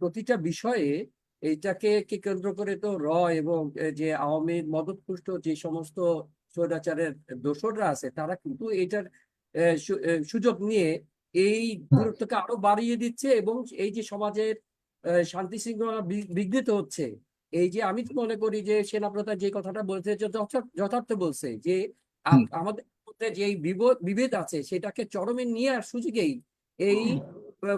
প্রতিটা বিষয়ে এইটাকে কে কেন্দ্র করে তো র এবং যে আওয়ামী মদতপুষ্ট যে সমস্ত স্বৈরাচারের দোসররা আছে তারা কিন্তু এইটার এ, সুযোগ নিয়ে এই দূরত্বকে আরও বাড়িয়ে দিচ্ছে এবং এই যে সমাজের শান্তি শৃঙ্খলা বিঘ্নিত হচ্ছে। এই যে আমি তো মনে করি যে সেনাপ্রধান যে কথাটা বলছে যথা- যথার্থ বলছে যে আমাদের মধ্যে যে বিভেদ বিভেদ আছে সেটাকে চরমে নিয়ে আর সুযোগেই এই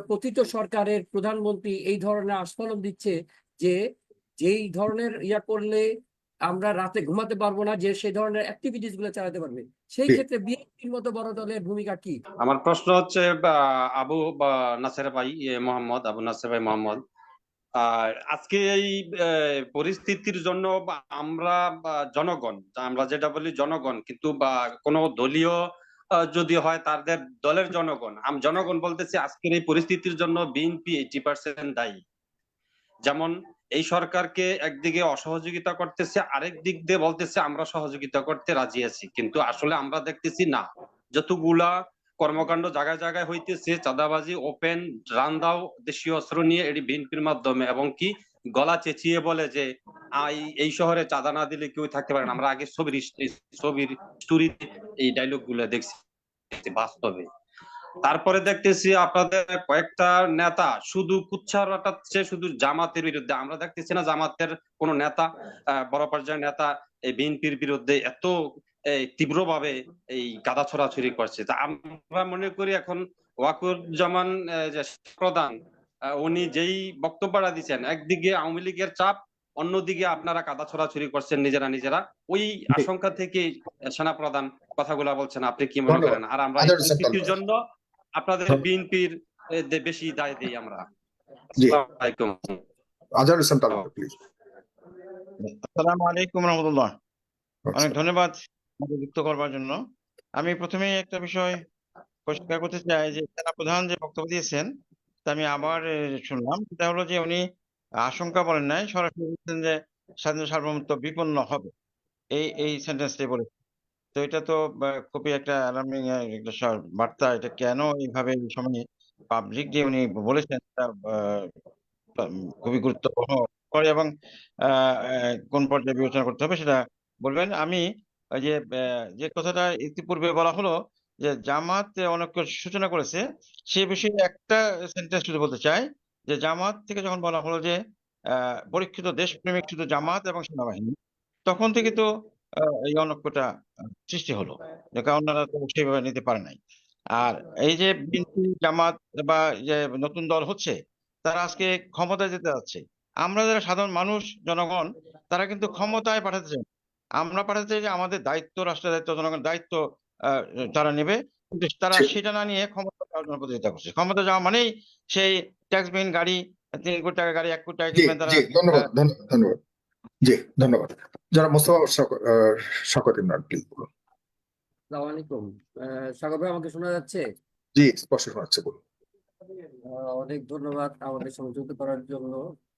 পতিত সরকারের প্রধানমন্ত্রী এই ধরনের আস্ফলন দিচ্ছে যে যেই ধরনের ইয়া করলে আমরা রাতে ঘুমাতে পারব না যে সেই ধরনের অ্যাক্টিভিটিসগুলো চালাতে পারবে। সেই ক্ষেত্রে বিএনপির মতো বড় দলের ভূমিকা কি? আমার প্রশ্ন হচ্ছে আবু বা, নাসের ভাই মোহাম্মদ আবু নাসের ভাই মোহাম্মদ আর আজকে এই পরিস্থিতির জন্য আমরা জনগণ আমরা যেটা বলি জনগণ কিন্তু বা কোনো দলীয় যদি হয় তাদের দলের জনগণ। আমি জনগণ বলতেছি আজকের এই পরিস্থিতির জন্য বিএনপি এইটি পার্সেন্ট দায়ী। যেমন এই সরকারকে একদিকে অসহযোগিতা করতেছে, আরেক দিক দিয়ে বলতেছে আমরা সহযোগিতা করতে রাজি আছি। কিন্তু আসলে আমরা দেখতেছি না। যতগুলা কর্মকাণ্ড জায়গায় জায়গায় হইতেছে, চাঁদাবাজি, ওপেন, রান্দাও দেশীয় অস্ত্র নিয়ে এটি বিএনপির মাধ্যমে এবং কি গলা চেঁচিয়ে বলে যে এই- শহরে চাঁদা না দিলে কেউ থাকতে পারে না। আমরা আগে ছবির ছবির স্টোরি এই ডায়লগগুলো দেখছি বাস্তবে। তারপরে দেখতেছি আপনাদের কয়েকটা নেতা শুধু কুচ্ছা রটাচ্ছে শুধু জামাতের বিরুদ্ধে। আমরা দেখতেছি না জামাতের কোন নেতা বড় পর্যায়ের নেতা এই বিএনপির বিরুদ্ধে এত এই, তীব্রভাবে এই গাদা ছড়াছড়ি করছে। তা আমরা মনে করি এখন ওয়াকুরুজ্জামান আহ, যে প্রধান উনি যেই বক্তব্যটা দিচ্ছেন একদিকে আওয়ামী লীগের চাপ অন্যদিকে আপনারা কাদা ছড়াছড়ি করছেন নিজেরা নিজেরা। ওই আশঙ্কা থেকে সেনা প্রধান কথাগুলা বলছেন আপনি কি মনে করেন? আর আমরা তালুকদার। জন্য আপনাদের বিএনপির বেশি দায় দিই আমরা। আসসালামু আলাইকুম। আজহার হোসেন প্লিজ আসসালামু আলাইকুম রহমতুল্লাহ। অনেক ধন্যবাদ। আমাকে যুক্ত করবার জন্য। আমি প্রথমেই একটা বিষয় পরিষ্কার করতে চাই যে প্রধান যে বক্তব্য দিয়েছেন তা আমি আবার শুনলাম। সেটা হলো যে উনি আশঙ্কা বলেন নাই সরাসরি বলছেন যে স্বাধীনতা সার্বভৌমত্ব বিপন্ন হবে। এই এই সেন্টেন্সটি বলে তো এটা তো খুবই একটা অ্যালার্মিং একটা বার্তা। এটা কেন এইভাবে এই সময় পাবলিক যে উনি বলেছেন আহ, খুবই গুরুত্বপূর্ণ। করে এবং কোন পর্যায়ে বিবেচনা করতে হবে সেটা বলবেন। আমি যে যে কথাটা ইতিপূর্বে বলা হলো যে, জামাত অনেক সূচনা করেছে, সে বিষয়ে একটা সেন্টেন্স শুধু বলতে চাই, যে জামাত থেকে যখন বলা হলো যে পরীক্ষিত দেশপ্রেমিক শুধু জামাত এবং সেনাবাহিনী, তখন থেকে তো এই অনৈক্যটা সৃষ্টি হলো। ওনারা তো সেইভাবে নিতে পারে নাই। আর এই যে বিএনপি, জামাত বা যে নতুন দল হচ্ছে, তারা আজকে ক্ষমতায় যেতে যাচ্ছে। আমরা যারা সাধারণ মানুষ, জনগণ, তারা কিন্তু ক্ষমতায় পাঠাতে চাই। আমরা পাঠাতে চাই যে আমাদের দায়িত্ব রাষ্ট্রের দায়িত্ব জনগণের দায়িত্ব আহ, তারা নেবে। কিন্তু তারা সেটা না নিয়ে ক্ষমতা জন্য প্রতিযোগিতা করছে। ক্ষমতা যাওয়া মানেই সেই ট্যাক্স বিহীন গাড়ি তিন কোটি টাকা গাড়ি এক কোটি টাকা কিনবেন তারা। ধন্যবাদ ধন্যবাদ জি ধন্যবাদ। যারা মোস্তফা ইমরান প্লিজ বলুন। আসসালামু আলাইকুম। সাগর ভাই আমাকে শোনা যাচ্ছে? জি স্পষ্ট শোনাচ্ছে বলুন। অনেক ধন্যবাদ আমাদের সংযুক্ত করার জন্য।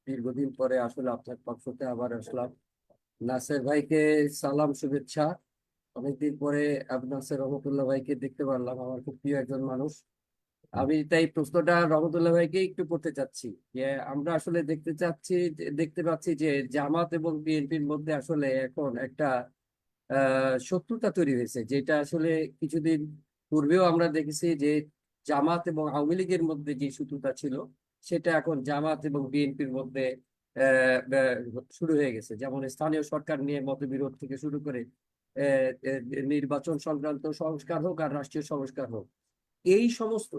দীর্ঘদিন পরে আসলে আপনার পক্ষতে আবার আসলাম। নাসের ভাইকে সালাম, শুভেচ্ছা। অনেকদিন পরে নাসের রহমতুল্লাহ ভাইকে দেখতে পারলাম, আমার খুব প্রিয় একজন মানুষ। আমি তাই প্রশ্নটা রহমতুল্লাহ ভাইকে একটু করতে চাচ্ছি, যে আমরা আসলে দেখতে চাচ্ছি, দেখতে পাচ্ছি যে জামাত এবং বিএনপির মধ্যে আসলে এখন একটা শত্রুতা তৈরি হয়েছে, যেটা আসলে কিছুদিন পূর্বেও আমরা দেখেছি যে জামাত এবং আওয়ামী লীগের মধ্যে যে শত্রুতা ছিল, সেটা এখন জামাত এবং বিএনপির মধ্যে শুরু হয়ে গেছে। যেমন স্থানীয় সরকার নিয়ে মতবিরোধ থেকে শুরু করে নির্বাচন সংক্রান্ত সংস্কার হোক আর রাষ্ট্রীয় সংস্কার হোক। এই সমস্ত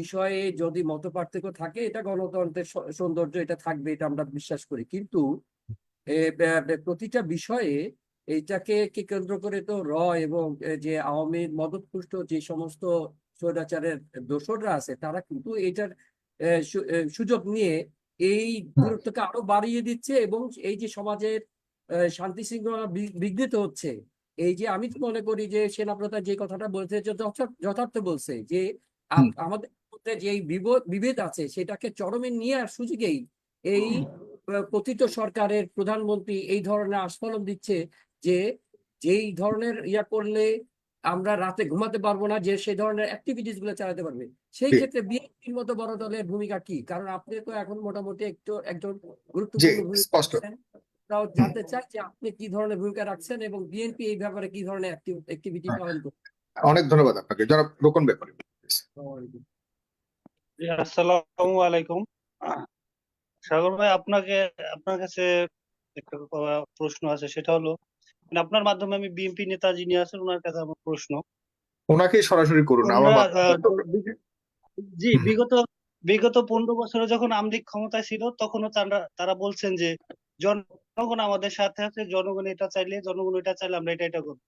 বিষয়ে যদি মত পার্থক্য থাকে, এটা গণতন্ত্রের সৌন্দর্য, এটা থাকবে, এটা আমরা বিশ্বাস করি। কিন্তু প্রতিটা বিষয়ে এইটাকে কে কেন্দ্র করে তো র এবং যে আওয়ামী মদতপুষ্ট যে সমস্ত স্বৈরাচারের দোসররা আছে, তারা কিন্তু এটার সুযোগ নিয়ে এই দূরত্বকে আরও বাড়িয়ে দিচ্ছে এবং এই যে সমাজের শান্তি শৃঙ্খলা বিঘ্নিত হচ্ছে এই যে আমি মনে করি যে সেনাপ্রধান যে কথাটা বলছে যথা- যথার্থ বলছে যে আমাদের মধ্যে যে বিভেদ বিভেদ আছে সেটাকে চরমে নিয়ে আর সুযোগেই এই পতিত সরকারের প্রধানমন্ত্রী এই ধরনের আস্ফলন দিচ্ছে যে যেই ধরনের ইয়া করলে আমরা রাতে ঘুমাতে পারব না যে সেই ধরনের অ্যাক্টিভিটিসগুলো চালাতে পারবে। সেই ক্ষেত্রে বিএনপির মতো বড় দলের ভূমিকা কি? কারণ আপনি তো এখন মোটামুটি একটু একজন গুরুত্বপূর্ণ স্পষ্ট। তাও জানতে চাই যে আপনি কি ধরনের ভূমিকা রাখছেন এবং বিএনপি এই ব্যাপারে কি ধরনের অ্যাক্টিভিটি। পালন করছে? অনেক ধন্যবাদ আপনাকে। জনাব রোকন ব্যাপারে আসসালামু আলাইকুম। সাগর ভাই আপনাকে আপনার কাছে একটা প্রশ্ন আছে সেটা হলো মানে আপনার মাধ্যমে আমি বিএনপি নেতা যিনি আছেন ওনার কাছে আমার প্রশ্ন। ওনাকেই সরাসরি করুন আমার জি বিগত বিগত পনেরো বছরে যখন আমলিগ ক্ষমতায় ছিল তখনও তারা তারা বলছেন যে জনগণ আমাদের সাথে আছে জনগণ এটা চাইলে জনগণ এটা চাইলে আমরা এটা এটা করব।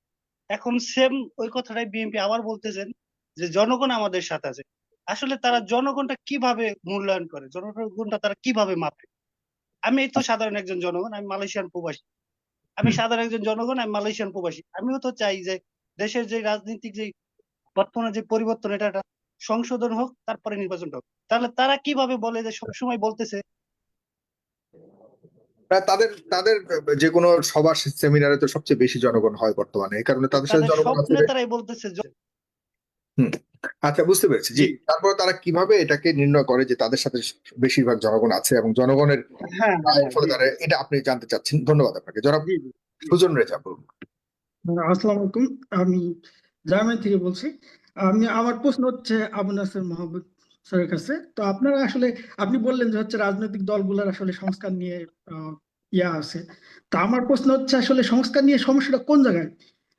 এখন সেম ওই কথাটাই বিএনপি আবার বলতেছেন যে জনগণ আমাদের সাথে আছে। আসলে তারা জনগণটা কীভাবে মূল্যায়ন করে? জনগণটা তারা কীভাবে মাপে? আমি এই তো সাধারণ একজন জনগণ আমি মালয়েশিয়ান প্রবাসী। আমি সাধারণ একজন জনগণ আমি মালয়েশিয়ান প্রবাসী। আমিও তো চাই যে দেশের যে রাজনীতিক যে বর্তমানে যে পরিবর্তন এটা একটা সংশোধন হোক তারপরে নির্বাচনটা হোক। তাহলে তারা কীভাবে বলে যে সবসময় বলতেছে? তাদের তাদের যে কোনো সভা সেমিনারে তো সবচেয়ে বেশি জনগণ হয় বর্তমানে। এই কারণে তাদের সাথে জনগণ নেতারাই বলতেছে আচ্ছা বুঝতে পেরেছি। জি। তারপর তারা কীভাবে এটাকে নির্ণয় করে যে তাদের সাথে বেশিরভাগ জনগণ আছে এবং জনগণের হ্যাঁ ফলে তারা এটা আপনি জানতে চাচ্ছেন। ধন্যবাদ আপনাকে। জনাব। সুজন রেজা বলুন। আসসালামু আলাইকুম। আমি জার্মানি থেকে বলছি। আমি আমার প্রশ্ন হচ্ছে আবু নাসের স্যারের কাছে। তো আপনারা আসলে আপনি বললেন যে হচ্ছে রাজনৈতিক দলগুলোর আসলে সংস্কার নিয়ে আহ, ইয়া আছে। তা আমার প্রশ্ন হচ্ছে আসলে সংস্কার নিয়ে সমস্যাটা কোন জায়গায়?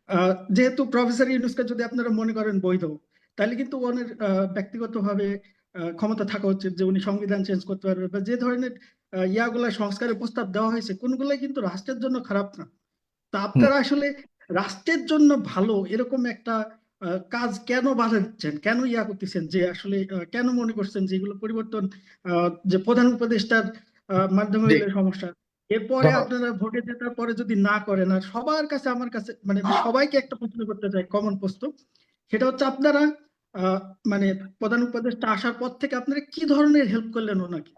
আহ, যেহেতু প্রফেসর ইউনুসকে যদি আপনারা মনে করেন বৈধ তাহলে কিন্তু ওনার ব্যক্তিগতভাবে ক্ষমতা থাকা উচিত যে উনি সংবিধান চেঞ্জ করতে পারবে বা যে ধরনের ইয়াগুলা সংস্কারের প্রস্তাব দেওয়া হয়েছে কোনগুলাই কিন্তু রাষ্ট্রের জন্য খারাপ না। তা আপনারা আসলে রাষ্ট্রের জন্য ভালো এরকম একটা কাজ কেন বাধা দিচ্ছেন কেন ইয়া করতেছেন? যে আসলে কেন মনে করছেন যে এগুলো পরিবর্তন আহ, যে প্রধান উপদেষ্টার মাধ্যমে। সমস্যা? এরপরে আপনারা ভোটে জেতার পরে যদি না করেন আর সবার কাছে আমার কাছে মানে সবাইকে একটা প্রশ্ন করতে চাই কমন প্রশ্ন। সেটা হচ্ছে আপনারা মানে প্রধান উপদেষ্টা আসার পর থেকে আপনারা কি ধরনের হেল্প করলেন ওনাকে?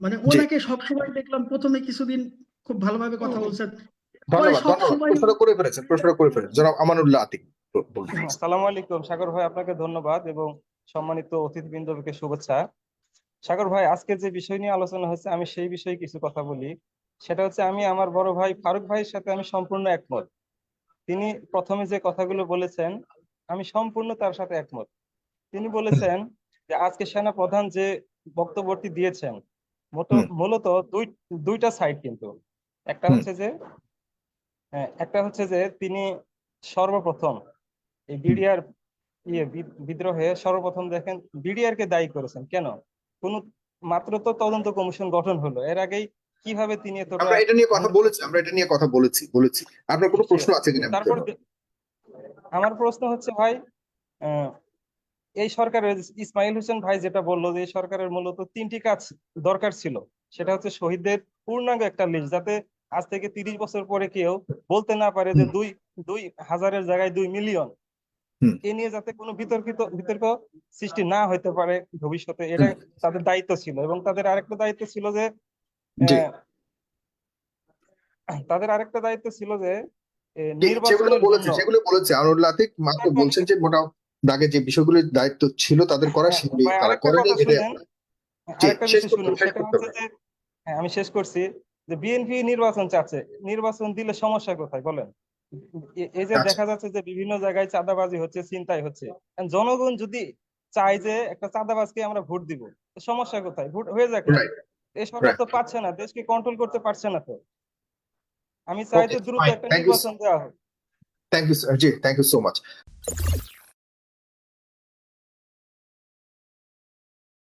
মানে ওনাকে সবসময় দেখলাম প্রথমে কিছুদিন খুব ভালোভাবে কথা বলছেন। পরে ধন্যবাদ। ধন্যবাদ সবসময় প্রশ্নটা করে ফেলেছেন প্রশ্নটা করে ফেলেছেন। জনাব আমানুল্লাহ আতিক আসসালামু আলাইকুম। সাগর ভাই আপনাকে ধন্যবাদ এবং সম্মানিত অতিথিবৃন্দকে শুভেচ্ছা। সাগর ভাই আজকে যে বিষয় নিয়ে আলোচনা হচ্ছে আমি সেই বিষয়ে কিছু কথা বলি। সেটা হচ্ছে আমি আমার বড় ভাই ফারুক ভাইয়ের সাথে আমি সম্পূর্ণ একমত। তিনি প্রথমে যে কথাগুলো বলেছেন আমি সম্পূর্ণ তার সাথে একমত। তিনি বলেছেন যে আজকে সেনা প্রধান যে বক্তব্যটি দিয়েছেন মূলত- দুই দুইটা সাইড কিন্তু। একটা হচ্ছে যে হ্যাঁ, একটা হচ্ছে যে তিনি সর্বপ্রথম এই বিডিআর ইয়ে বিদ্রোহে সর্বপ্রথম দেখেন বিডিআর কে দায়ী করেছেন। কেন? কোন মাত্র তো তদন্ত কমিশন গঠন হলো। এর আগেই কীভাবে তিনি আমরা এটা নিয়ে কথা বলেছি আমরা এটা নিয়ে কথা বলেছি বলেছি। আপনার কোনো প্রশ্ন আছে কিনা? তারপর আমার প্রশ্ন হচ্ছে ভাই আহ, এই সরকারের ইসমাইল হোসেন ভাই যেটা বলল যে এই সরকারের মূলত তিনটি কাজ দরকার ছিল। সেটা হচ্ছে শহীদদের পূর্ণাঙ্গ একটা লিস্ট যাতে আজ থেকে তিরিশ বছর পরে কেউ বলতে না পারে যে দুই দুই হাজারের জায়গায় দুই মিলিয়ন এ নিয়ে যাতে কোনো বিতর্কিত বিতর্ক সৃষ্টি না হতে পারে ভবিষ্যতে এটা তাদের দায়িত্ব ছিল। এবং তাদের আরেকটা দায়িত্ব ছিল যে। তাদের আরেকটা দায়িত্ব ছিল যে যেগুলো বলেছে সেগুলো বলেছে আমানুল্লাহ আতিক মাত্র বলছেন যে মোটা দাগে যে বিষয়গুলোর দায়িত্ব ছিল তাদের করা হ্যাঁ, সেগুলি তারা আরেকটা করেনি কথা এটা শুনেন জি, আরেকটা শেষ বিষয় করতে শুনুন শেষ সেটা করতে হচ্ছে যে হ্যাঁ আমি শেষ করছি যে বিএনপি নির্বাচন চাচ্ছে নির্বাচন দিলে সমস্যা কোথায় বলেন? এই যে আচ্ছা। দেখা যাচ্ছে যে বিভিন্ন জায়গায় চাঁদাবাজি হচ্ছে চিন্তাই হচ্ছে জনগণ যদি চায় যে একটা চাঁদাবাজকে আমরা ভোট দিব সমস্যা কোথায়? ভোট হয়ে যাক. এই সরকার তো পাচ্ছে না দেশকে কন্ট্রোল করতে পারছে না তো। আমি চাই যে দ্রুত একটা নির্বাচন দেওয়া হোক। Thank you ji thank you so much